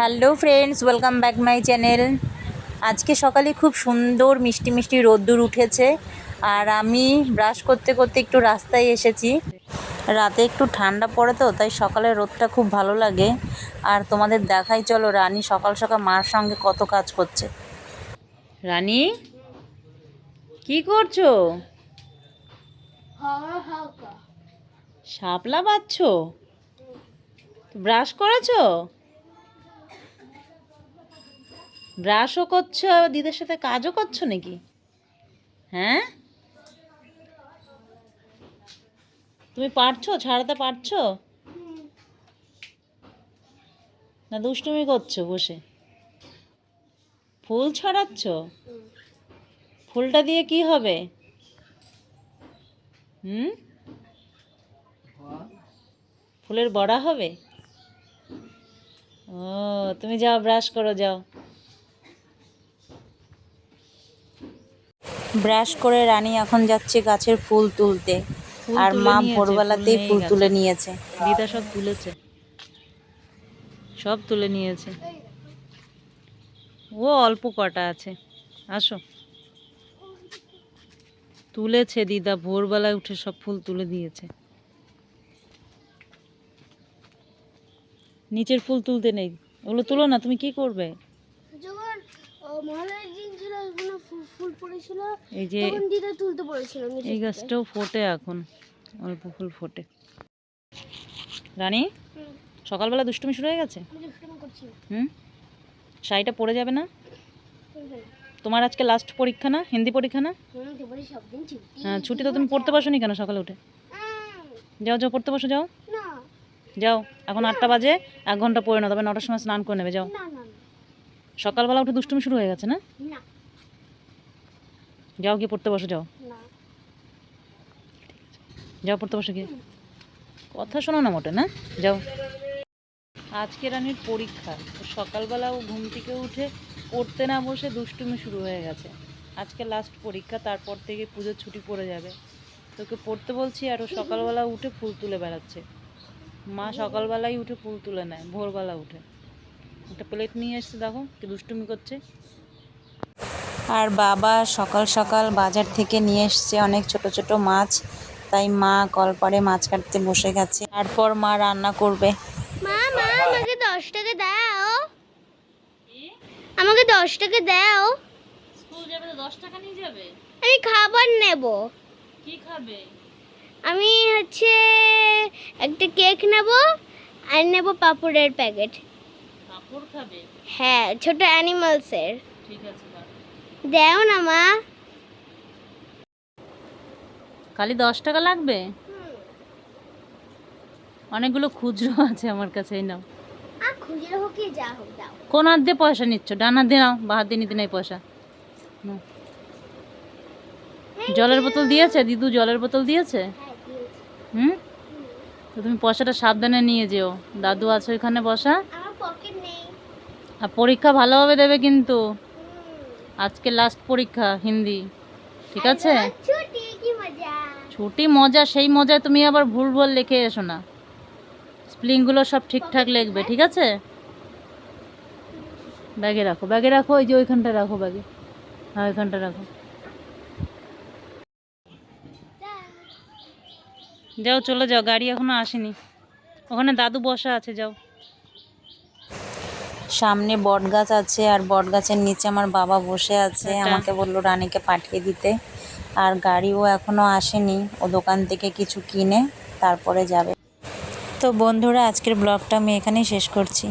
Hello friends welcome back my channel. আজকে সকালে খুব সুন্দর মিষ্টি মিষ্টি রোদ্দুর উঠেছে আর আমি ব্রাশ করতে করতে একটু রাস্তায় এসেছি। রাতে একটু ঠান্ডা পড়ে তো তাই সকালে রোদটা খুব ভালো লাগে। আর তোমাদের দেখাই চলো রানী সকাল সকাল মার সঙ্গে কত কাজ করছে। রানী কি করছ? শাপলা বাচ্ছ ব্রাশ করেছ? ব্রাশও করছ আবার দিদির সাথে কাজও করছ নাকি? হ্যাঁ? তুমি পারছ? ছাড়াতে পারছ? না দুষ্টুমি করছ বসে? ফুল ছড়াচ্ছ? ফুলটা দিয়ে কি হবে? হুম? ফুলের বড়া হবে? ও, তুমি যাও, ব্রাশ করো, যাও। ব্রাশ করে রানী এখন যাচ্ছে গাছের ফুল তুলতে। আর মা ভোরবেলাতেই ফুল ফুল তুলে নিয়েছে। দিদা সব তুলেছে। সব তুলে নিয়েছে। ও অল্প কটা আছে। আসো। তুলেছে দিদা ভোরবেলায় উঠে সব ফুল তুলে দিয়েছে। নিচের ফুল তুলতে নেই। ওগুলো তুলো না তুমি কি করবে? পড়েছিল এই যে দিদা তুলতে পড়েছিল এই গাছটাও ফোটে এখন অল্প ফুল ফোটে। রানী সকালবেলা দুষ্টুমি শুরু হয়ে গেছে? হুম? শাড়িটা পরে যাবে না? তোমার আজকে লাস্ট পরীক্ষা না? হিন্দি পরীক্ষা না? হ্যাঁ ছুটি তো তুমি পড়তে বসো নি কেন সকালে উঠে? যাও যাও পড়তে বসো যাও। যাও এখন আটটা বাজে এক ঘণ্টা পড়ে না তবে নটার সময় স্নান করে নেবে যাও। সকালবেলা উঠে দুষ্টুমি শুরু হয়ে গেছে না। যাও গিয়ে পড়তে বসো যাও। যাও পড়তে বসো গিয়ে। কথা শোনো না মোটে না? যাও। আজকে রানীর পরীক্ষা। সকালবেলা ও ঘুম থেকে উঠে পড়তে না বসে দুষ্টুমি শুরু হয়ে গেছে। আজকে লাস্ট পরীক্ষা তারপর থেকে পুজোর ছুটি পড়ে যাবে। তোকে পড়তে বলছি আর ও সকালবেলা উঠে ফুল তুলে বেড়াচ্ছে। মা সকালবেলাই উঠে ফুল তুলে নেয় ভোরবেলা উঠে। একটা প্লেট নিয়ে এসছে দেখো কি দুষ্টুমি করছে। আর বাবা সকাল সকাল বাজার থেকে নিয়ে এসছে অনেক ছোট ছোট মাছ। তাই মা কলপারে মাছ কাটতে বসে গেছে। তারপর মা রান্না করবে। মা মা আমাকে দশ টাকা দাও। আমাকে দশ টাকা দাও। স্কুল যাবে তো দশ টাকা নিয়ে যাবে? আমি খাবার নেব। কি খাবে? আমি হচ্ছে একটা কেক নেব আর নেব পাপড়ের প্যাকেট। কাপড় খাবে? হ্যাঁ ছোট অ্যানিমালসের ঠিক আছে দাও না মা। খালি দশ টাকা লাগবে? অনেকগুলো খুচরো আছে আমার কাছে এই নাও। কোন হাত দিয়ে পয়সা নিচ্ছ? ডান হাত দিয়ে নাও বা হাত দিয়ে নিতে নেই পয়সা। নাও। জলের বোতল দিয়েছে? দিদু জলের বোতল দিয়েছে? হ্যাঁ দিয়েছি। হুম? তো তুমি পয়সাটা সাবধানে নিয়ে যেও। দাদু আছে ওইখানে বসা। আমার পকেট নেই। আর পরীক্ষা ভালোভাবে দেবে কিন্তু। আজকে লাস্ট পরীক্ষা হিন্দি। ঠিক আছে? ছুটি মজা? সেই মজায় তুমি আবার ভুল ভুল লিখে এসো না। স্প্লিংগুলো সব ঠিকঠাক লিখবে ঠিক আছে? ব্যাগে রাখো ব্যাগে রাখো ওই যে ওইখানটা রাখো ব্যাগে হ্যাঁ ওইখানটা রাখো। যাও চলে যাও গাড়ি এখনও আসেনি। ওখানে দাদু বসা আছে যাও। সামনে বট গাছ আছে আর বট গাছের নিচে আমার বাবা বসে আছে। আমাকে বলল রানীকে পাঠিয়ে দিতে। আর গাড়িও এখনও আসেনি। ও দোকান থেকে কিছু কিনে তারপরে যাবে। তো বন্ধুরা আজকের ব্লগটা আমি এখানেই শেষ করছি।